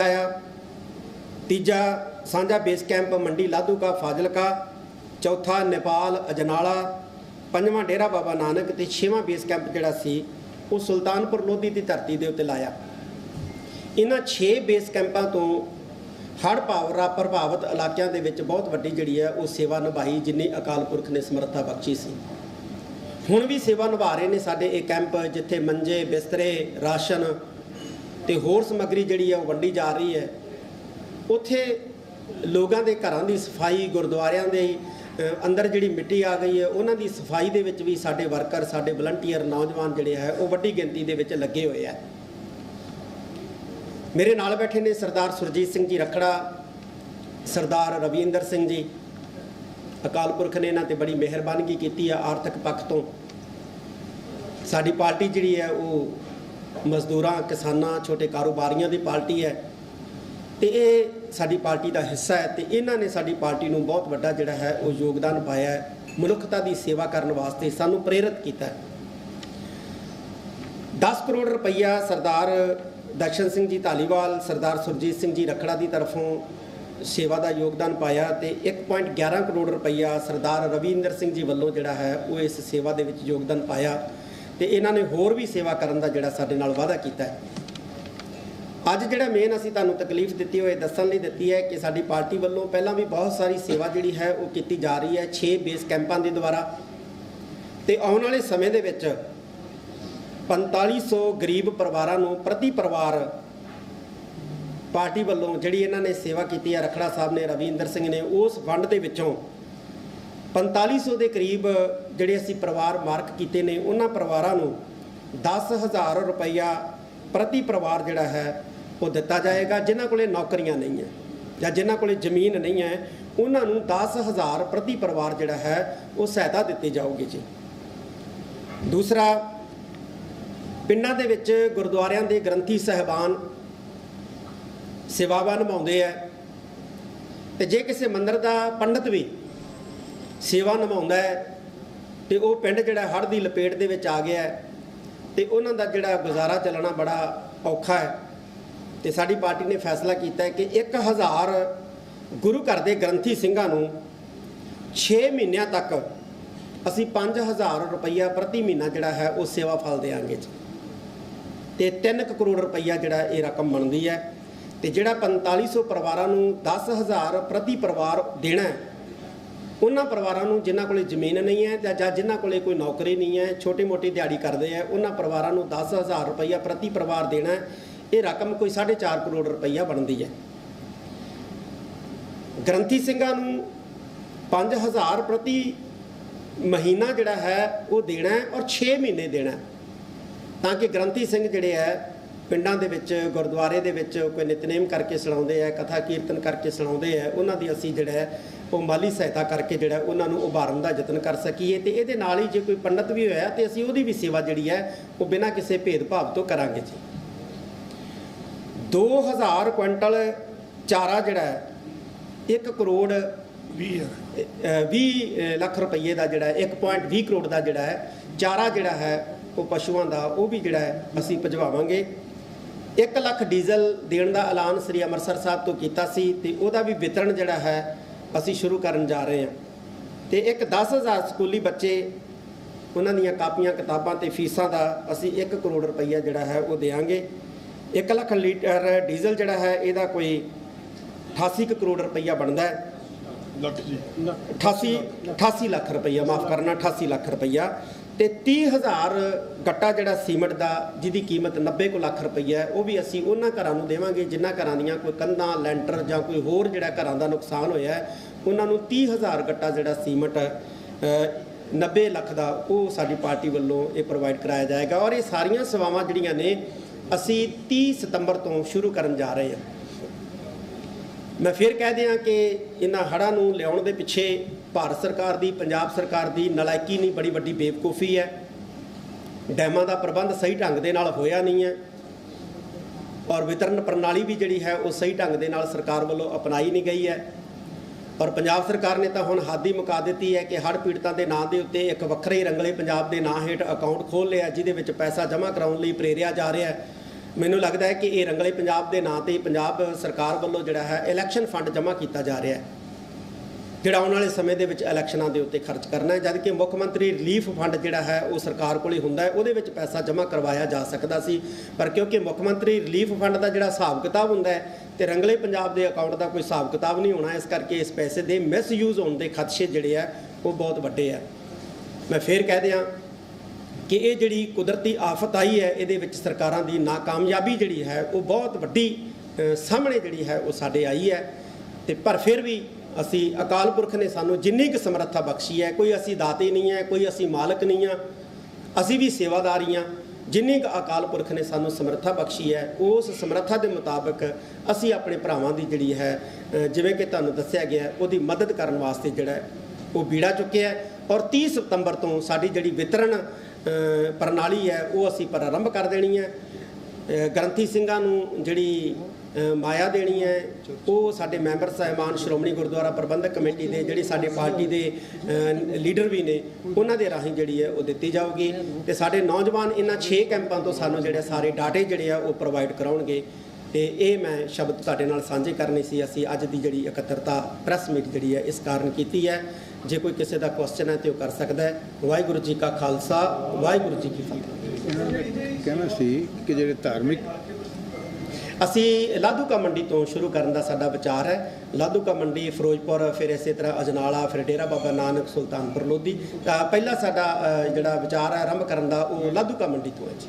ਆਇਆ। ਤੀਜਾ, ਸਾਂਝਾ ਬੇਸ ਕੈਂਪ ਮੰਡੀ ਲਾਧੂਕਾ, ਫਾਜ਼ਿਲਕਾ। ਚੌਥਾ, ਨੇਪਾਲ, ਅਜਨਾਲਾ। ਪੰਜਵਾਂ ਡੇਰਾ ਬਾਬਾ ਨਾਨਕ ਤੇ ਛੇਵਾਂ ਬੇਸ ਕੈਂਪ ਜਿਹੜਾ ਸੀ, ਉਹ ਸੁਲਤਾਨਪੁਰ ਲੋਧੀ ਦੀ ਧਰਤੀ ਦੇ ਉੱਤੇ ਲਾਇਆ। ਇਹਨਾਂ 6 ਬੇਸ ਕੈਂਪਾਂ ਤੋਂ ਹੜ੍ਹ ਪਾਵਰਾ ਪ੍ਰਭਾਵਿਤ ਇਲਾਕਿਆਂ ਦੇ ਵਿੱਚ ਬਹੁਤ ਵੱਡੀ ਜਿਹੜੀ ਹੈ, ਉਹ ਸੇਵਾ ਨਿਭਾਈ, ਜਿੰਨੀ ਅਕਾਲ ਪੁਰਖ ਨੇ ਸਮਰੱਥਾ ਬਖਸ਼ੀ ਸੀ। ਹੁਣ ਵੀ ਸੇਵਾ ਨਿਭਾ ਰਹੇ ਨੇ ਸਾਡੇ ਇਹ ਕੈਂਪ, ਜਿੱਥੇ ਮੰਜੇ, ਬਿਸਤਰੇ, ਰਾਸ਼ਨ ਤੇ ਹੋਰ ਸਮੱਗਰੀ ਜਿਹੜੀ ਹੈ ਉਹ ਵੰਡੀ ਜਾ ਰਹੀ ਹੈ। ਉੱਥੇ ਲੋਕਾਂ ਦੇ ਘਰਾਂ ਦੀ ਸਫ਼ਾਈ, ਗੁਰਦੁਆਰਿਆਂ ਦੇ ਅੰਦਰ ਜਿਹੜੀ ਮਿੱਟੀ ਆ ਗਈ ਹੈ, ਉਹਨਾਂ ਦੀ ਸਫ਼ਾਈ ਦੇ ਵਿੱਚ ਵੀ ਸਾਡੇ ਵਰਕਰ, ਸਾਡੇ ਵਲੰਟੀਅਰ, ਨੌਜਵਾਨ ਜਿਹੜੇ ਹੈ ਉਹ ਵੱਡੀ ਗਿਣਤੀ ਦੇ ਵਿੱਚ ਲੱਗੇ ਹੋਏ ਆ। ਮੇਰੇ ਨਾਲ ਬੈਠੇ ਨੇ ਸਰਦਾਰ ਸੁਰਜੀਤ ਸਿੰਘ ਜੀ ਰਖੜਾ, ਸਰਦਾਰ ਰਵਿੰਦਰ ਸਿੰਘ ਜੀ। ਅਕਾਲ ਪੁਰਖ ਨੇ ਇਹਨਾਂ ਤੇ ਬੜੀ ਮਿਹਰਬਾਨੀ ਕੀਤੀ ਆ ਆਰਥਿਕ ਪੱਖ ਤੋਂ। ਸਾਡੀ ਪਾਰਟੀ ਜਿਹੜੀ ਹੈ, ਉਹ ਮਜ਼ਦੂਰਾਂ, ਕਿਸਾਨਾਂ, ਛੋਟੇ ਕਾਰੋਬਾਰੀਆਂ ਦੀ ਪਾਰਟੀ ਹੈ। ਤੇ ਇਹ ਸਾਡੀ ਪਾਰਟੀ ਦਾ ਹਿੱਸਾ ਹੈ ਤੇ ਇਹਨਾਂ ਨੇ ਸਾਡੀ ਪਾਰਟੀ ਨੂੰ ਬਹੁਤ ਵੱਡਾ ਜਿਹੜਾ ਹੈ ਉਹ ਯੋਗਦਾਨ ਪਾਇਆ ਹੈ। ਮਨੁੱਖਤਾ ਦੀ ਸੇਵਾ ਕਰਨ ਵਾਸਤੇ ਸਾਨੂੰ ਪ੍ਰੇਰਿਤ ਕੀਤਾ ਹੈ। 10 ਕਰੋੜ ਰੁਪਈਆ ਸਰਦਾਰ ਦਰਸ਼ਨ ਸਿੰਘ ਜੀ ਧਾਲੀਵਾਲ, ਸਰਦਾਰ ਸੁਰਜੀਤ ਸਿੰਘ ਜੀ ਰਖੜਾ ਦੀ ਤਰਫੋਂ ਸੇਵਾ ਦਾ ਯੋਗਦਾਨ ਪਾਇਆ ਤੇ 1.11 ਕਰੋੜ ਰੁਪਈਆ ਸਰਦਾਰ ਰਵਿੰਦਰ ਸਿੰਘ ਜੀ ਵੱਲੋਂ ਜਿਹੜਾ ਹੈ ਉਹ ਇਸ ਸੇਵਾ ਦੇ ਵਿੱਚ ਯੋਗਦਾਨ ਪਾਇਆ। ਤੇ ਇਹਨਾਂ ਨੇ ਹੋਰ ਵੀ ਸੇਵਾ ਕਰਨ ਦਾ ਜਿਹੜਾ ਸਾਡੇ ਨਾਲ ਵਾਅਦਾ ਕੀਤਾ ਹੈ। ਅੱਜ ਜਿਹੜਾ ਮੇਨ ਅਸੀਂ ਤੁਹਾਨੂੰ ਤਕਲੀਫ ਦਿੱਤੀ ਹੋਏ, ਦੱਸਣ ਲਈ ਦਿੱਤੀ ਹੈ ਕਿ ਸਾਡੀ ਪਾਰਟੀ ਵੱਲੋਂ ਪਹਿਲਾਂ ਵੀ ਬਹੁਤ ਸਾਰੀ ਸੇਵਾ ਜਿਹੜੀ ਹੈ ਉਹ ਕੀਤੀ ਜਾ ਰਹੀ ਹੈ 6 ਬੇਸ ਕੈਂਪਾਂ ਦੇ ਦੁਆਰਾ। ਤੇ ਆਉਣ ਵਾਲੇ ਸਮੇਂ ਦੇ ਵਿੱਚ 4500 ਗਰੀਬ ਪਰਿਵਾਰਾਂ ਨੂੰ ਪ੍ਰਤੀ ਪਰਿਵਾਰ ਪਾਰਟੀ ਵੱਲੋਂ ਜਿਹੜੀ ਇਹਨਾਂ ਨੇ ਸੇਵਾ ਕੀਤੀ ਹੈ, ਰਖੜਾ ਸਾਹਿਬ ਨੇ, ਰਵਿੰਦਰ ਸਿੰਘ ਨੇ, ਉਸ ਫੰਡ ਦੇ ਵਿੱਚੋਂ 4500 ਦੇ ਕਰੀਬ ਜਿਹੜੇ ਅਸੀਂ ਪਰਿਵਾਰ ਮਾਰਕ ਕੀਤੇ ਨੇ, ਉਹਨਾਂ ਪਰਿਵਾਰਾਂ ਨੂੰ 10000 ਰੁਪਈਆ ਪ੍ਰਤੀ ਪਰਿਵਾਰ ਜਿਹੜਾ ਹੈ, ਉਹ ਦਿੱਤਾ ਜਾਏਗਾ, ਜਿਨ੍ਹਾਂ ਕੋਲੇ ਨੌਕਰੀਆਂ ਨਹੀਂ ਹੈ ਜਾਂ ਜਿਨ੍ਹਾਂ ਕੋਲੇ ਜ਼ਮੀਨ ਨਹੀਂ ਹੈ, ਉਹਨਾਂ ਨੂੰ 10000 ਪ੍ਰਤੀ ਪਰਿਵਾਰ ਜਿਹੜਾ ਹੈ, ਉਹ ਸਹਾਇਤਾ ਦਿੱਤੀ ਜਾਊਗੀ ਜੀ। ਦੂਸਰਾ, ਪਿੰਡਾਂ ਦੇ ਵਿੱਚ ਗੁਰਦੁਆਰਿਆਂ ਦੇ ਗ੍ਰੰਥੀ ਸਹਿਬਾਨ ਸੇਵਾਵਾਂ ਨਿਭਾਉਂਦੇ ਆ ਤੇ ਜੇ ਕਿਸੇ ਮੰਦਰ ਦਾ ਪੰਡਤ ਵੀ ਸੇਵਾ ਨਿਭਾਉਂਦਾ ਹੈ ਤੇ ਉਹ ਪਿੰਡ ਜਿਹੜਾ ਹੜ੍ਹ ਦੀ ਲਪੇਟ ਦੇ ਵਿੱਚ ਆ ਗਿਆ ਹੈ ਤੇ ਉਹਨਾਂ ਦਾ ਜਿਹੜਾ ਗੁਜ਼ਾਰਾ ਚੱਲਣਾ ਬੜਾ ਔਖਾ ਹੈ ਤੇ ਸਾਡੀ ਪਾਰਟੀ ਨੇ ਫੈਸਲਾ ਕੀਤਾ ਹੈ ਕਿ 1000 ਗੁਰੂ ਘਰ ਦੇ ਗ੍ਰੰਥੀ ਸਿੰਘਾਂ ਨੂੰ 6 ਮਹੀਨਿਆਂ ਤੱਕ ਅਸੀਂ 5000 ਰੁਪਈਆ ਪ੍ਰਤੀ ਮਹੀਨਾ ਜਿਹੜਾ ਹੈ ਉਹ ਸੇਵਾ ਫਲ ਦੇਵਾਂਗੇ ਜੀ। ਤੇ 3 ਕਰੋੜ ਰੁਪਈਆ ਜਿਹੜਾ ਇਹ ਰਕਮ ਬਣਦੀ ਹੈ ਤੇ ਜਿਹੜਾ 4500 ਪਰਿਵਾਰਾਂ ਨੂੰ 10000 ਪ੍ਰਤੀ ਪਰਿਵਾਰ ਦੇਣਾ ਹੈ ਉਹਨਾਂ ਪਰਿਵਾਰਾਂ ਨੂੰ ਜਿਨ੍ਹਾਂ ਕੋਲੇ ਜ਼ਮੀਨ ਨਹੀਂ ਹੈ ਜਾਂ ਜਿਨ੍ਹਾਂ ਕੋਲੇ ਕੋਈ ਨੌਕਰੀ ਨਹੀਂ ਹੈ ਛੋਟੀ-ਮੋਟੀ ਦਿਹਾੜੀ ਕਰਦੇ ਆ ਉਹਨਾਂ ਪਰਿਵਾਰਾਂ ਨੂੰ 10000 ਰੁਪਈਆ ਪ੍ਰਤੀ ਪਰਿਵਾਰ ਦੇਣਾ ਇਹ ਰਕਮ ਕੋਈ 4.5 ਕਰੋੜ ਰੁਪਈਆ ਬਣਦੀ ਹੈ। ਗ੍ਰੰਥੀ ਸਿੰਘਾਂ ਨੂੰ 5000 ਪ੍ਰਤੀ ਮਹੀਨਾ ਜਿਹੜਾ ਹੈ, ਉਹ ਦੇਣਾ ਔਰ 6 ਮਹੀਨੇ ਦੇਣਾ ਤਾਂ ਕਿ ਗ੍ਰੰਥੀ ਸਿੰਘ ਜਿਹੜੇ ਹੈ, ਪਿੰਡਾਂ ਦੇ ਵਿੱਚ, ਗੁਰਦੁਆਰੇ ਦੇ ਵਿੱਚ ਕੋਈ ਨਿਤਨੇਮ ਕਰਕੇ ਸੁਣਾਉਂਦੇ ਆ ਕਥਾ ਕੀਰਤਨ ਕਰਕੇ ਸੁਣਾਉਂਦੇ ਆ ਉਹਨਾਂ ਦੀ ਅਸੀਂ ਜਿਹੜਾ ਮਾਲੀ ਸਹਾਇਤਾ ਕਰਕੇ ਜਿਹੜਾ ਉਹਨਾਂ ਨੂੰ ਉਭਾਰਨ ਦਾ ਯਤਨ ਕਰ ਸਕੀਏ ਤੇ ਇਹਦੇ ਨਾਲ ਹੀ ਜੇ ਕੋਈ ਪੰਡਤ ਵੀ ਹੋਇਆ ਤੇ ਅਸੀਂ ਉਹਦੀ ਵੀ ਸੇਵਾ ਜਿਹੜੀ ਹੈ ਉਹ ਬਿਨਾਂ ਕਿਸੇ ਭੇਦਭਾਵ ਤੋਂ ਕਰਾਂਗੇ ਜੀ। 2000 ਕੁਇੰਟਲ ਚਾਰਾ ਜਿਹੜਾ ਹੈ 1 ਕਰੋੜ 20 ਅ, 20 ਲੱਖ ਰੁਪਏ ਦਾ ਜਿਹੜਾ ਹੈ 1.20 ਕਰੋੜ ਦਾ ਜਿਹੜਾ ਹੈ ਚਾਰਾ ਜਿਹੜਾ ਹੈ ਉਹ ਪਸ਼ੂਆਂ ਦਾ ਉਹ ਵੀ ਜਿਹੜਾ ਅਸੀਂ ਭਜਵਾਵਾਂਗੇ। 1 ਲੱਖ ਡੀਜ਼ਲ ਦੇਣ ਦਾ ਐਲਾਨ ਸ੍ਰੀ ਅੰਮ੍ਰਿਤਸਰ ਸਾਹਿਬ ਤੋਂ ਕੀਤਾ ਸੀ ਤੇ ਉਹਦਾ ਵੀ ਵਿਤਰਨ ਜਿਹੜਾ ਹੈ ਅਸੀਂ ਸ਼ੁਰੂ ਕਰਨ ਜਾ ਰਹੇ ਹਾਂ। ਤੇ ਇੱਕ 10000 ਸਕੂਲੀ ਬੱਚੇ ਉਹਨਾਂ ਦੀਆਂ ਕਾਪੀਆਂ ਕਿਤਾਬਾਂ ਤੇ ਫੀਸਾਂ ਦਾ ਅਸੀਂ 1 ਕਰੋੜ ਰੁਪਈਆ ਜਿਹੜਾ ਹੈ ਉਹ ਦੇਵਾਂਗੇ। 1 ਲੱਖ ਲੀਟਰ ਡੀਜ਼ਲ ਜਿਹੜਾ ਹੈ ਇਹਦਾ ਕੋਈ 88 ਕੁ ਕਰੋੜ ਰੁਪਈਆ ਬਣਦਾ ਹੈ। ਲੱਖ ਜੀ। 88 88 ਲੱਖ ਰੁਪਈਆ ਮਾਫ ਕਰਨਾ 88 ਲੱਖ ਰੁਪਈਆ। ਤੇ 30000 ਗੱਟਾ ਜਿਹੜਾ ਸੀਮਟ ਦਾ ਜਿਹਦੀ ਕੀਮਤ 90 ਕੁ ਲੱਖ ਰੁਪਈਆ ਹੈ ਉਹ ਵੀ ਅਸੀਂ ਉਹਨਾਂ ਘਰਾਂ ਨੂੰ ਦੇਵਾਂਗੇ ਜਿਨ੍ਹਾਂ ਘਰਾਂ ਦੀਆਂ ਕੋਈ ਕੰਧਾਂ ਲੈਂਟਰ ਜਾਂ ਕੋਈ ਹੋਰ ਜਿਹੜਾ ਘਰਾਂ ਦਾ ਨੁਕਸਾਨ ਹੋਇਆ ਹੈ ਉਹਨਾਂ ਨੂੰ 30000 ਗੱਟਾ ਜਿਹੜਾ ਸੀਮਟ ਅ, 90 ਲੱਖ ਦਾ ਉਹ ਸਾਡੀ ਪਾਰਟੀ ਵੱਲੋਂ ਇਹ ਪ੍ਰੋਵਾਈਡ ਕਰਾਇਆ ਜਾਏਗਾ ਔਰ ਇਹ ਸਾਰੀਆਂ ਸੇਵਾਵਾਂ ਜਿਹੜੀਆਂ ਨੇ ਅਸੀਂ 30 ਸਤੰਬਰ ਤੋਂ ਸ਼ੁਰੂ ਕਰਨ ਜਾ ਰਹੇ ਹਾਂ। ਮੈਂ ਫਿਰ ਕਹਿ ਦਿਆਂ ਕਿ ਇਹਨਾਂ ਹੜ੍ਹਾਂ ਨੂੰ ਲਿਆਉਣ ਦੇ ਪਿੱਛੇ ਭਾਰਤ ਸਰਕਾਰ ਦੀ ਪੰਜਾਬ ਸਰਕਾਰ ਦੀ ਨਲਾਇਕੀ ਨਹੀਂ ਬੜੀ ਵੱਡੀ ਬੇਵਕੂਫੀ ਹੈ। ਡੈਮਾਂ ਦਾ ਪ੍ਰਬੰਧ ਸਹੀ ਢੰਗ ਦੇ ਨਾਲ ਹੋਇਆ ਨਹੀਂ ਹੈ ਔਰ ਵਿਤਰਨ ਪ੍ਰਣਾਲੀ ਵੀ ਜਿਹੜੀ ਹੈ ਉਹ ਸਹੀ ਢੰਗ ਦੇ ਨਾਲ ਸਰਕਾਰ ਵੱਲੋਂ ਅਪਣਾਈ ਨਹੀਂ ਗਈ ਹੈ। ਔਰ ਪੰਜਾਬ ਸਰਕਾਰ ਨੇ ਤਾਂ ਹੁਣ ਹੱਦ ਹੀ ਮੁਕਾ ਦਿੱਤੀ ਹੈ ਕਿ ਹੜ੍ਹ ਪੀੜਤਾਂ ਦੇ ਨਾਂ ਦੇ ਉੱਤੇ ਇੱਕ ਵੱਖਰੇ ਹੀ ਰੰਗਲੇ ਪੰਜਾਬ ਦੇ ਨਾਂ ਹੇਠ ਅਕਾਊਂਟ ਖੋਲ੍ਹ ਲਿਆ, ਜਿਹਦੇ ਵਿੱਚ ਪੈਸਾ ਜਮ੍ਹਾਂ ਕਰਾਉਣ ਲਈ ਪ੍ਰੇਰਿਆ ਜਾ ਰਿਹਾ ਹੈ। ਮੈਨੂੰ ਲੱਗਦਾ ਹੈ ਕਿ ਇਹ ਰੰਗਲੇ ਪੰਜਾਬ ਦੇ ਨਾਂ ਤੇ ਪੰਜਾਬ ਸਰਕਾਰ ਵੱਲੋਂ ਜਿਹੜਾ ਹੈ ਇਲੈਕਸ਼ਨ ਫੰਡ ਜਮ੍ਹਾਂ ਕੀਤਾ ਜਾ ਰਿਹਾ ਹੈ। ਜਿਹੜਾ ਆਉਣ ਵਾਲੇ ਸਮੇਂ ਦੇ ਵਿੱਚ ਇਲੈਕਸ਼ਨਾਂ ਦੇ ਉੱਤੇ ਖਰਚ ਕਰਨਾ ਹੈ ਜਦ ਕਿ ਮੁੱਖ ਮੰਤਰੀ ਰਿਲੀਫ ਫੰਡ ਜਿਹੜਾ ਹੈ ਉਹ ਸਰਕਾਰ ਕੋਲੇ ਹੁੰਦਾ ਹੈ, ਉਹਦੇ ਵਿੱਚ ਪੈਸਾ ਜਮ੍ਹਾਂ ਕਰਵਾਇਆ ਜਾ ਸਕਦਾ ਸੀ। ਪਰ ਕਿਉਂਕਿ ਮੁੱਖ ਮੰਤਰੀ ਰਿਲੀਫ ਫੰਡ ਦਾ ਜਿਹੜਾ ਹਿਸਾਬ ਕਿਤਾਬ ਹੁੰਦਾ ਹੈ ਤੇ ਰੰਗਲੇ ਪੰਜਾਬ ਦੇ ਅਕਾਊਂਟ ਦਾ ਕੋਈ ਹਿਸਾਬ ਕਿਤਾਬ ਨਹੀਂ ਹੋਣਾ, ਇਸ ਕਰਕੇ ਇਸ ਪੈਸੇ ਦੇ ਮਿਸਯੂਜ਼ ਹੋਣ ਦੇ ਖਦਸ਼ੇ ਜਿਹੜੇ ਆ, ਉਹ ਬਹੁਤ ਵੱਡੇ ਆ। ਮੈਂ ਫੇਰ ਕਹਿ ਦਿਆਂ ਕਿ ਇਹ ਜਿਹੜੀ ਕੁਦਰਤੀ ਆਫਤ ਆਈ ਹੈ, ਇਹਦੇ ਵਿੱਚ ਸਰਕਾਰਾਂ ਦੀ ਨਾਕਾਮਯਾਬੀ ਜਿਹੜੀ ਹੈ, ਉਹ ਬਹੁਤ ਵੱਡੀ ਸਾਹਮਣੇ ਜਿਹੜੀ ਹੈ, ਉਹ ਸਾਡੇ ਆਈ ਹੈ। ਤੇ ਪਰ ਫਿਰ ਵੀ ਅਸੀਂ ਅਕਾਲ ਪੁਰਖ ਨੇ ਸਾਨੂੰ ਜਿੰਨੀ ਕੁ ਸਮਰੱਥਾ ਬਖਸ਼ੀ ਹੈ, ਕੋਈ ਅਸੀਂ ਦਾਤੇ ਨਹੀਂ ਹੈ, ਕੋਈ ਅਸੀਂ ਮਾਲਕ ਨਹੀਂ ਆ ਅਸੀਂ ਵੀ ਸੇਵਾਦਾਰੀ ਹਾਂ। ਜਿੰਨੀ ਕੁ ਅਕਾਲ ਪੁਰਖ ਨੇ ਸਾਨੂੰ ਸਮਰੱਥਾ ਬਖਸ਼ੀ ਹੈ ਉਸ ਸਮਰੱਥਾ ਦੇ ਮੁਤਾਬਕ ਅਸੀਂ ਆਪਣੇ ਭਰਾਵਾਂ ਦੀ ਜਿਹੜੀ ਹੈ ਜਿਵੇਂ ਕਿ ਤੁਹਾਨੂੰ ਦੱਸਿਆ ਗਿਆ ਉਹਦੀ ਮਦਦ ਕਰਨ ਵਾਸਤੇ ਜਿਹੜਾ ਉਹ ਬੀੜਾ ਚੁੱਕਿਆ ਔਰ 30 ਸਤੰਬਰ ਤੋਂ ਸਾਡੀ ਜਿਹੜੀ ਵਿਤਰਨ ਪ੍ਰਣਾਲੀ ਹੈ ਉਹ ਅਸੀਂ ਪ੍ਰਾਰੰਭ ਕਰ ਦੇਣੀ ਹੈ। ਅ, ਗ੍ਰੰਥੀ ਸਿੰਘਾਂ ਨੂੰ ਜਿਹੜੀ ਮਾਇਆ ਦੇਣੀ ਹੈ। ਉਹ ਸਾਡੇ ਮੈਂਬਰ ਸਾਹਿਬਾਨ ਸ਼੍ਰੋਮਣੀ ਗੁਰਦੁਆਰਾ ਪ੍ਰਬੰਧਕ ਕਮੇਟੀ ਦੇ ਜਿਹੜੀ ਸਾਡੇ ਪਾਰਟੀ ਦੇ ਲੀਡਰ ਵੀ ਨੇ, ਉਹਨਾਂ ਦੇ ਰਾਹੀਂ ਜਿਹੜੀ ਹੈ ਉਹ ਦਿੱਤੀ ਜਾਊਗੀ। ਤੇ ਸਾਡੇ ਨੌਜਵਾਨ ਇਹਨਾਂ 6 ਕੈਂਪਾਂ ਤੋਂ ਸਾਨੂੰ ਜਿਹੜੇ ਸਾਰੇ ਡਾਟੇ ਜਿਹੜੇ ਆ ਉਹ ਪ੍ਰੋਵਾਈਡ ਕਰਾਉਣਗੇ। ਤੇ ਇਹ ਮੈਂ ਸ਼ਬਦ ਤੁਹਾਡੇ ਨਾਲ ਸਾਂਝੇ ਕਰਨੇ ਸੀ। ਅਸੀਂ ਅੱਜ ਦੀ ਜਿਹੜੀ ਇਕੱਤਰਤਾ ਪ੍ਰੈਸ ਮੀਟ ਜਿਹੜੀ ਹੈ ਇਸ ਕਾਰਨ ਕੀਤੀ ਹੈ। ਜੇ ਕੋਈ ਕਿਸੇ ਦਾ ਕੁਐਸਚਨ ਹੈ ਤੇ ਉਹ ਕਰ ਸਕਦਾ ਹੈ। ਵਾਹਿਗੁਰੂ ਜੀ ਕਾ ਖਾਲਸਾ, ਵਾਹਿਗੁਰੂ ਜੀ ਕੀ ਫਤਿਹ। ਕਹਿਣਾ ਸੀ ਕਿ ਜਿਹੜੇ ਧਾਰਮਿਕ ਅਸੀਂ ਲਾਧੂਕਾ ਮੰਡੀ ਤੋਂ ਸ਼ੁਰੂ ਕਰਨ ਦਾ ਸਾਡਾ ਵਿਚਾਰ ਹੈ। ਲਾਧੂਕਾ ਮੰਡੀ ਫਿਰੋਜ਼ਪੁਰ ਫਿਰ ਇਸੇ ਤਰ੍ਹਾਂ ਅਜਨਾਲਾ ਫਿਰ ਡੇਰਾ ਬਾਬਾ ਨਾਨਕ ਸੁਲਤਾਨਪੁਰ ਲੋਧੀ। ਤਾਂ ਪਹਿਲਾ ਸਾਡਾ ਜਿਹੜਾ ਵਿਚਾਰ ਹੈ ਆਰੰਭ ਕਰਨ ਦਾ ਉਹ ਲਾਧੂਕਾ ਮੰਡੀ ਤੋਂ ਹੈ ਜੀ।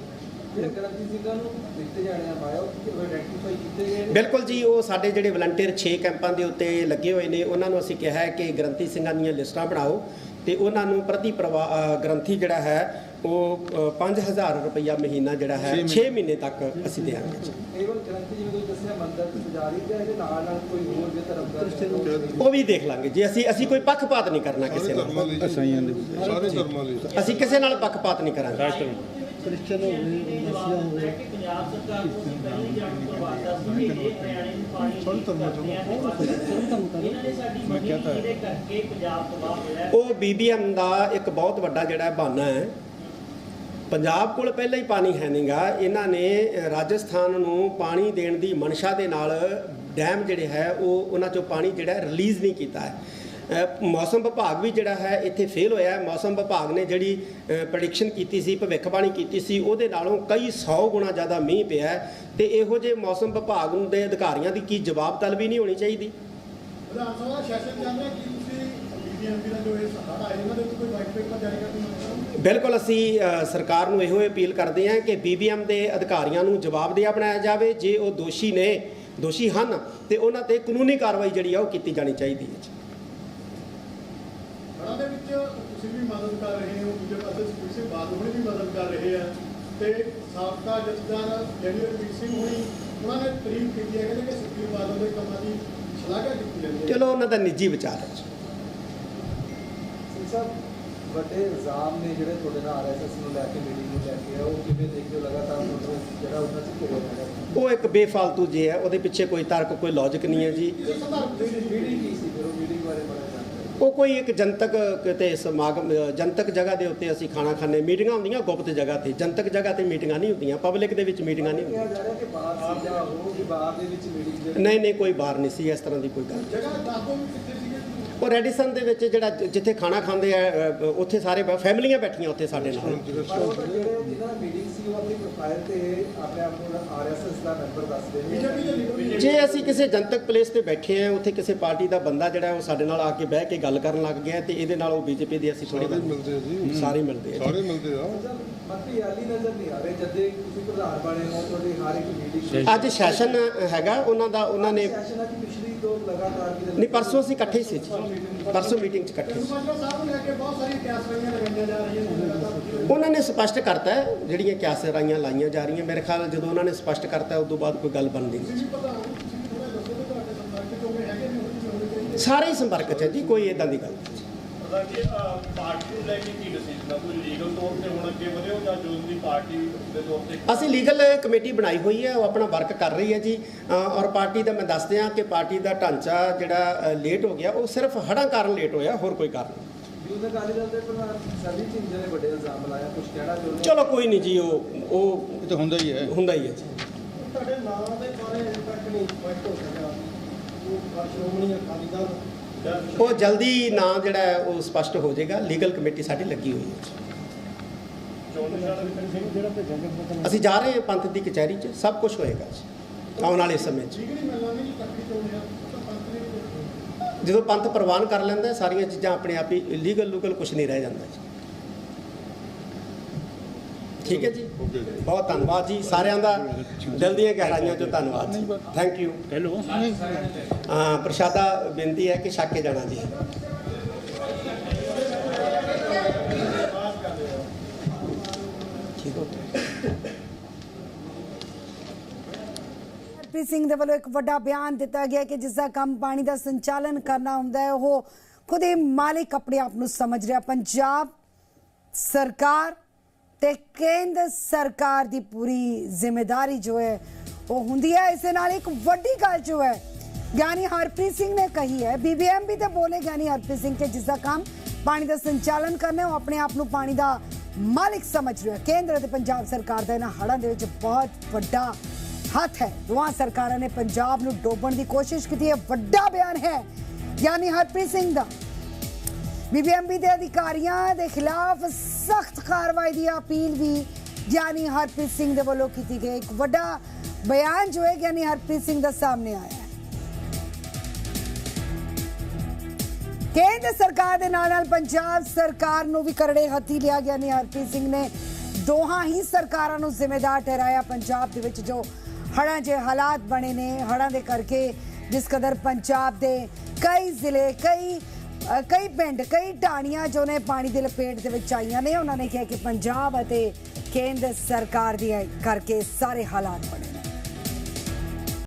ਬਿਲਕੁਲ ਜੀ ਉਹ ਸਾਡੇ ਜਿਹੜੇ ਵਲੰਟੀਅਰ 6 ਕੈਂਪਾਂ ਦੇ ਉੱਤੇ ਲੱਗੇ ਹੋਏ ਨੇ ਉਹਨਾਂ ਨੂੰ ਅਸੀਂ ਕਿਹਾ ਹੈ ਕਿ ਗ੍ਰੰਥੀ ਸਿੰਘਾਂ ਦੀਆਂ ਲਿਸਟਾਂ ਬਣਾਓ ਤੇ ਉਹਨਾਂ ਨੂੰ ਪ੍ਰਤੀ ਗ੍ਰੰਥੀ ਜਿਹੜਾ ਹੈ ਉਹ ਅ, 5000 ਰੁਪਈਆ ਮਹੀਨਾ ਜਿਹੜਾ ਹੈ 6 ਮਹੀਨੇ। ਤੱਕ ਅਸੀਂ ਦੇਵਾਂਗੇ ਜੀ। ਕੇਵਲ ਗ੍ਰੰਥੀ ਜਿਵੇਂ ਤੁਸੀਂ ਦੱਸਿਆ ਮੰਦਰ ਦੀ ਪੁਜਾਰੀ ਤੇ ਇਹਦੇ ਨਾਲ ਨਾਲ ਕੋਈ ਹੋਰ ਜੇ ਧਰਮ ਉਹ ਵੀ ਦੇਖ ਲਾਂਗੇ ਜੀ। ਅਸੀਂ ਅਸੀਂ ਕੋਈ ਪੱਖਪਾਤ ਨਹੀਂ ਕਰਨਾ ਕਿਸੇ ਨਾਲ। ਸਾਰੇ ਧਰਮਾਂ ਲਈ ਅਸੀਂ ਕਿਸੇ ਨਾਲ ਪੱਖਪਾਤ ਨਹੀਂ ਕਰਾਂਗੇ। ਕ੍ਰਿਸਚਨ ਹੋ ਗਏ ਮਸੀਹਾ ਹੋ ਗਏ। ਪੰਜਾਬ ਸਰਕਾਰ ਨੂੰ ਪਹਿਲੀ ਜਾਣ ਤੋਂ ਬਾਅਦ ਦੱਸ ਦਿੰਦੇ ਇਹ ਹਰਿਆਣੇ ਨੂੰ ਪਾਣੀ ਸਾਰੇ ਧਰਮਾਂ ਚੋਂ ਮੈਂ ਕਹਤਾ ਹੈ। ਉਹ ਬੀਬੀਐਮ ਦਾ ਇੱਕ ਬਹੁਤ ਵੱਡਾ ਜਿਹੜਾ ਬਹਾਨਾ ਹੈ। ਪੰਜਾਬ ਕੋਲ ਪਹਿਲਾਂ ਹੀ ਪਾਣੀ ਹੈ ਨਹੀਂਗਾ ਇਹਨਾਂ ਨੇ ਰਾਜਸਥਾਨ ਨੂੰ ਪਾਣੀ ਦੇਣ ਦੀ ਮਨਸ਼ਾ ਦੇ ਨਾਲ ਡੈਮ ਜਿਹੜੇ ਹੈ, ਉਹ ਉਹਨਾਂ ਚੋਂ ਪਾਣੀ ਜਿਹੜਾ ਰਿਲੀਜ਼ ਨਹੀਂ ਕੀਤਾ ਹੈ। ਮੌਸਮ ਵਿਭਾਗ ਵੀ ਜਿਹੜਾ ਹੈ, ਇੱਥੇ ਫੇਲ ਹੋਇਆ ਮੌਸਮ ਵਿਭਾਗ ਨੇ ਜਿਹੜੀ ਪ੍ਰੈਡਿਕਸ਼ਨ ਕੀਤੀ ਸੀ ਭਵਿੱਖਬਾਣੀ ਕੀਤੀ ਸੀ, ਉਹਦੇ ਨਾਲੋਂ ਕਈ 100 ਗੁਣਾ ਜ਼ਿਆਦਾ ਮੀਂਹ ਪਿਆ ਹੈ। ਤੇ ਇਹੋ ਜਿਹੇ ਮੌਸਮ ਵਿਭਾਗ ਦੇ ਅਧਿਕਾਰੀਆਂ ਦੀ ਕੀ ਜਵਾਬ ਤਲਬੀ ਨਹੀਂ ਹੋਣੀ ਚਾਹੀਦੀ? ਵਿਧਾਨ ਸਭਾ ਸੈਸ਼ਨ ਚੱਲ ਰਿਹਾ ਤੁਸੀਂ ਬੀਬੀਐਮਪੀ ਦਾ ਜੋ ਇਹ ਸਹਾਰਾ ਹੈ, ਇਹਨਾਂ ਦੇ ਉੱਤੇ ਕੋਈ ਵਾਈਟ ਪੇਪਰ ਬਿਲਕੁਲ ਅਸੀਂ ਸਰਕਾਰ ਨੂੰ ਇਹੋ ਅਪੀਲ ਕਰਦੇ ਹਾਂ ਕਿ ਬੀਬੀਐਮ ਦੇ ਅਧਿਕਾਰੀਆਂ ਨੂੰ ਜਵਾਬਦੇਹ ਬਣਾਇਆ ਜਾਵੇ ਜੇ ਉਹ ਦੋਸ਼ੀ ਨੇ ਦੋਸ਼ੀ ਹਨ ਤੇ ਉਹਨਾਂ ਤੇ ਕਾਨੂੰਨੀ ਕਾਰਵਾਈ ਜਿਹੜੀ ਆ ਉਹ ਕੀਤੀ ਜਾਣੀ ਚਾਹੀਦੀ ਹੈ ਜੀ ਹੜ੍ਹਾਂ ਦੇ ਵਿੱਚ ਤੁਸੀਂ ਵੀ ਮਦਦ ਕਰ ਰਹੇ ਹੋ ਦੂਜੇ ਪਾਸੇ ਸੁਖਬੀਰ ਸਿੰਘ ਬਾਦਲ ਹੁਣੀ ਵੀ ਮਦਦ ਕਰ ਰਹੇ ਆ ਤੇ ਸਾਬਕਾ ਜਥੇਦਾਰ ਜੈਨੀਅਰ ਵੀਰ ਸਿੰਘ ਹੁਣੀ ਉਹਨਾਂ ਨੇ ਤਾਰੀਫ ਕੀਤੀ ਹੈ ਕਹਿੰਦੇ ਕਿ ਸੁਖਬੀਰ ਬਾਦਲ ਦੇ ਕੰਮਾਂ ਦੀ ਸ਼ਲਾਘਾ ਕੀਤੀ ਜਾਂਦੀ ਹੈ ਚਲੋ ਉਹਨਾਂ ਦਾ ਨਿੱਜੀ ਵਿਚਾਰ ਹੈ ਜੀ। ਵੱਡੇ ਇਲਜ਼ਾਮ ਨੇ ਜਿਹੜੇ ਤੁਹਾਡੇ ਨਾਲ ਆਰਐਸਐਸ ਨੂੰ ਲੈ ਕੇ ਮੀਟਿੰਗ ਨੂੰ ਲੈ ਕੇ ਆ ਉਹ ਕਿਵੇਂ ਦੇਖਦੇ ਹੋ? ਲਗਾਤਾਰ ਤੁਹਾਨੂੰ ਜਿਹੜਾ ਉਹਨਾਂ ਚ ਘਿਰਿਆ ਹੈਗਾ ਉਹ ਇੱਕ ਬੇਫਾਲਤੂ ਜੇ ਹੈ ਉਹਦੇ ਪਿੱਛੇ ਕੋਈ ਤਰਕ ਕੋਈ ਲੌਜੀਕ ਨਹੀਂ ਹੈ ਜੀ। ਮੀਟਿੰਗ ਕੀ ਸੀ? ਫਿਰ ਉਹ ਮੀਟਿੰਗ ਬਾਰੇ ਬੜਾ ਜਾਣਕਾਰੀ ਉਹ ਕੋਈ ਇੱਕ ਜਨਤਕ ਕਿਤੇ ਸਮਾਗਮ ਜਨਤਕ ਜਗ੍ਹਾ ਦੇ ਉੱਤੇ ਅਸੀਂ ਖਾਣਾ ਖਾਂਦੇ ਮੀਟਿੰਗਾਂ ਹੁੰਦੀਆਂ ਗੁਪਤ ਜਗ੍ਹਾ ਤੇ। ਜਨਤਕ ਜਗ੍ਹਾ ਤੇ ਮੀਟਿੰਗਾਂ ਨਹੀਂ ਹੁੰਦੀਆਂ ਪਬਲਿਕ ਦੇ ਵਿੱਚ ਮੀਟਿੰਗਾਂ ਨਹੀਂ ਹੁੰਦੀਆਂ। ਨਹੀਂ ਨਹੀਂ ਕੋਈ ਬਾਹਰ ਨਹੀਂ ਸੀ ਇਸ ਤਰ੍ਹਾਂ ਦੀ ਕੋਈ ਗੱਲ ਜਗ੍ਹਾ ਦੱਸ ਕਿੱਥੇ ਉਹ ਰੈਡੀਸਨ ਦੇ ਵਿੱਚ ਜਿਹੜਾ ਜਿੱਥੇ ਖਾਣਾ ਖਾਂਦੇ ਆ ਉੱਥੇ ਸਾਰੇ ਫੈਮਲੀਆਂ ਬੈਠੀਆਂ ਉੱਥੇ ਸਾਡੇ ਨਾਲ। ਜੇ ਅਸੀਂ ਕਿਸੇ ਜਨਤਕ ਪਲੇਸ ਤੇ ਬੈਠੇ ਆ ਉੱਥੇ ਕਿਸੇ ਪਾਰਟੀ ਦਾ ਬੰਦਾ ਜਿਹੜਾ ਉਹ ਸਾਡੇ ਨਾਲ ਆ ਕੇ ਬਹਿ ਕੇ ਗੱਲ ਕਰਨ ਲੱਗ ਗਿਆ ਤੇ ਇਹਦੇ ਨਾਲ ਉਹ ਬੀਜੇਪੀ ਦੇ ਅਸੀਂ ਥੋੜੀ ਮਿਲਦੇ ਆ ਜੀ। ਸਾਰੇ ਮਿਲਦੇ ਆ ਸਾਰੇ ਮਿਲਦੇ ਆ। ਮੰਤਰੀ ਆਲੀ ਨਜ਼ਰ ਨਹੀਂ ਆ ਰਹੇ ਜਦ ਦੇ ਤੁਸੀਂ ਪ੍ਰਧਾਨ ਬਣੇ ਹੋ ਤੁਹਾਡੀ ਹਰ ਇੱਕ ਮੀਟਿੰਗ ਅੱਜ ਸੈਸ਼ਨ ਹੈਗਾ ਉਹਨਾਂ ਦਾ ਉਹਨਾਂ ਨੇ ਸੈਸ਼ਨਾਂ ਦੀ ਪਿਛਲੀ ਤੋਂ ਲਗਾਤਾਰ ਕਿਤੇ ਨਹੀਂ ਪਰਸੋਂ ਅਸੀਂ ਇਕੱਠੇ ਹੀ ਸੀ ਜੀ। ਪਰਸੋਂ ਮੀਟਿੰਗ 'ਚ ਇਕੱਠੇ ਸੀ। ਉਹਨਾਂ ਨੇ ਸਪਸ਼ਟ ਕਰਤਾ ਹੈ ਜਿਹੜੀਆਂ ਕਿਆਸਰਾਈਆਂ ਲਾਈਆਂ ਜਾ ਰਹੀਆਂ। ਮੇਰੇ ਖਿਆਲ ਜਦੋਂ ਉਹਨਾਂ ਨੇ ਸਪਸ਼ਟ ਕਰਤਾ ਉਸ ਤੋਂ ਬਾਅਦ ਕੋਈ ਗੱਲ ਬਣਦੀ ਨਹੀਂ। ਸਾਰੇ ਹੀ ਸੰਪਰਕ 'ਚ ਹੈ ਜੀ ਕੋਈ ਇਦਾਂ ਦੀ ਗੱਲ ਨਹੀਂ। ਪਤਾ ਕਿ ਪਾਰਟੀ ਨੂੰ ਲੈ ਕੇ ਕੀ ਡਿਸੀਜਨ ਆ? ਕੋਈ ਲੀਗਲ ਤੌਰ ਤੇ ਹੁਣ ਅੱਗੇ ਵਧਿਓ ਜਾਂ ਜੋ ਦੀ ਪਾਰਟੀ ਦੇ ਤੌਰ ਤੇ ਅਸੀਂ ਲੀਗਲ ਕਮੇਟੀ ਬਣਾਈ ਹੋਈ ਹੈ ਉਹ ਆਪਣਾ ਵਰਕ ਕਰ ਰਹੀ ਹੈ ਜੀ। ਔਰ ਪਾਰਟੀ ਦਾ ਮੈਂ ਦੱਸ ਦਿਆਂ ਕਿ ਪਾਰਟੀ ਦਾ ਢਾਂਚਾ ਜਿਹੜਾ ਲੇਟ ਹੋ ਗਿਆ ਉਹ ਸਿਰਫ ਹੜ੍ਹਾਂ ਕਾਰਨ ਲੇਟ ਹੋਇਆ ਹੋਰ ਕੋਈ ਕਾਰਨ ਨਹੀਂ। ਚਲੋ ਕੋਈ ਨਹੀਂ ਜੀ ਉਹ ਉਹ ਤਾਂ ਹੁੰਦਾ ਹੀ ਹੈ। ਹੁੰਦਾ ਹੀ ਹੈ ਜੀ। ਤੁਹਾਡੇ ਨਾਂ ਦੇ ਬਾਰੇ ਤੱਕ ਨਹੀਂ ਸਪਸ਼ਟ ਹੋ ਸਕਿਆ। ਉਹ ਸ਼੍ਰੋਮਣੀ ਅਕਾਲੀ ਦਲ ਉਹ ਜਲਦੀ ਨਾਂ ਜਿਹੜਾ ਉਹ ਸਪਸ਼ਟ ਹੋ ਜਾਏਗਾ। ਲੀਗਲ ਕਮੇਟੀ ਸਾਡੀ ਲੱਗੀ ਹੋਈ ਹੈ। ਜਿਹੜਾ ਅਸੀਂ ਜਾ ਰਹੇ ਹਾਂ ਪੰਥ ਦੀ ਕਚਹਿਰੀ 'ਚ। ਸਭ ਕੁਝ ਹੋਏਗਾ ਜੀ। ਆਉਣ ਵਾਲੇ ਸਮੇਂ 'ਚ। ਜਦੋਂ ਪੰਥ ਪ੍ਰਵਾਨ ਕਰ ਲੈਂਦਾ ਸਾਰੀਆਂ ਚੀਜ਼ਾਂ ਆਪਣੇ ਆਪ ਹੀ ਲੀਗਲ ਲੂਗਲ ਕੁਝ ਨਹੀਂ ਰਹਿ ਜਾਂਦਾ ਜੀ। ਠੀਕ ਹੈ ਜੀ। ਬਹੁਤ ਧੰਨਵਾਦ ਜੀ। ਸਾਰਿਆਂ ਦਾ ਦਿਲ ਦੀਆਂ ਗਹਿਰਾਈਆਂ ਤੋਂ ਧੰਨਵਾਦ ਜੀ। ਥੈਂਕ ਯੂ ਹੈਲੋ ਹਾਂ ਪ੍ਰਸ਼ਾਦਾ ਬੇਨਤੀ ਹੈ ਕਿ ਛੱਕ ਕੇ ਜਾਣਾ ਜੀ। ਠੀਕ ਹੋ? ਸਿੰਘ ਦੇ ਵੱਲੋਂ ਇੱਕ ਵੱਡਾ ਬਿਆਨ ਦਿੱਤਾ ਗਿਆ ਕਿ ਜਿਸ ਦਾ ਕੰਮ ਪਾਣੀ ਦਾ ਸੰਚਾਲਨ ਕਰਨਾ ਹੁੰਦਾ ਹੈ ਉਹ ਖੁਦ ਹੀ ਮਾਲਿਕ ਆਪਣੇ ਆਪ ਨੂੰ ਸਮਝ ਰਿਹਾ। ਪੰਜਾਬ ਸਰਕਾਰ ਤੇ ਕੇਂਦਰ ਸਰਕਾਰ ਦੀ ਪੂਰੀ ਜ਼ਿੰਮੇਵਾਰੀ ਜੋ ਹੈ, ਉਹ ਹੁੰਦੀ ਹੈ। ਇਸ ਦੇ ਨਾਲ ਇੱਕ ਵੱਡੀ ਗੱਲ ਜੋ ਹੈ, ਗਿਆਨੀ ਹਰਪ੍ਰੀਤ ਸਿੰਘ ਨੇ ਕਹੀ ਹੈ। ਬੀਬੀਐਮਬੀ ਤੇ ਬੋਲੇ ਗਿਆਨੀ ਹਰਪ੍ਰੀਤ ਸਿੰਘ ਕਿ ਜਿਸ ਦਾ ਕੰਮ ਪਾਣੀ ਦਾ ਸੰਚਾਲਨ ਕਰਨਾ ਉਹ ਆਪਣੇ ਆਪ ਨੂੰ ਪਾਣੀ ਦਾ ਮਾਲਿਕ ਸਮਝ ਰਿਹਾ ਕੇਂਦਰ ਅਤੇ ਪੰਜਾਬ ਸਰਕਾਰ ਦਾ ਇਹਨਾਂ ਹੜ੍ਹਾਂ ਦੇ ਵਿੱਚ ਬਹੁਤ ਵੱਡਾ ਹੱਥ ਹੈ। ਦੋਵਾਂ ਸਰਕਾਰਾਂ ਨੇ ਪੰਜਾਬ ਨੂੰ ਡੋਬਣ ਦੀ ਕੋਸ਼ਿਸ਼ ਕੀਤੀ ਹੈ। ਵੱਡਾ ਬਿਆਨ ਹੈ ਗਿਆਨੀ ਹਰਪ੍ਰੀਤ ਸਿੰਘ ਦਾ। ਬੀਬੀਐਮਬੀ ਦੇ ਅਧਿਕਾਰੀਆਂ ਦੇ ਖਿਲਾਫ ਸਖਤ ਕਾਰਵਾਈ ਦੀ ਅਪੀਲ ਵੀ ਗਿਆਨੀ ਹਰਪ੍ਰੀਤ ਸਿੰਘ ਦੇ ਵੱਲੋਂ ਕੀਤੀ ਗਈ। ਇੱਕ ਵੱਡਾ ਬਿਆਨ ਜੋ ਹੈ ਗਿਆਨੀ ਹਰਪ੍ਰੀਤ ਸਿੰਘ ਦਾ ਸਾਹਮਣੇ ਆਇਆ ਕੇਂਦਰ ਸਰਕਾਰ ਦੇ ਨਾਲ ਨਾਲ ਪੰਜਾਬ ਸਰਕਾਰ ਨੂੰ ਵੀ ਕਰੜੇ ਹੱਥੀ ਲਿਆ ਗਿਆਨੀ ਹਰਪ੍ਰੀਤ ਸਿੰਘ ਨੇ ਦੋਹਾਂ ਹੀ ਸਰਕਾਰਾਂ ਨੂੰ ਜ਼ਿੰਮੇਦਾਰ ਠਹਿਰਾਇਆ ਪੰਜਾਬ ਦੇ ਵਿੱਚ, ਜੋ ਹੜ੍ਹਾਂ ਦੇ ਹਾਲਾਤ ਬਣੇ ਨੇ। ਹੜ੍ਹਾਂ ਦੇ ਕਰਕੇ ਜਿਸ ਕਦਰ ਪੰਜਾਬ ਦੇ ਕਈ ਜ਼ਿਲ੍ਹੇ, ਕਈ ਕਈ ਪਿੰਡ, ਕਈ ਢਾਣੀਆਂ ਜੋ ਨੇ ਪਾਣੀ ਦੇ ਲਪੇਟ ਦੇ ਵਿੱਚ ਆਈਆਂ ਨੇ, ਉਹਨਾਂ ਨੇ ਕਿਹਾ ਕਿ ਪੰਜਾਬ ਅਤੇ ਕੇਂਦਰ ਸਰਕਾਰ ਦੀ ਕਰਕੇ ਸਾਰੇ ਹਾਲਾਤ ਬਣੇ ਨੇ।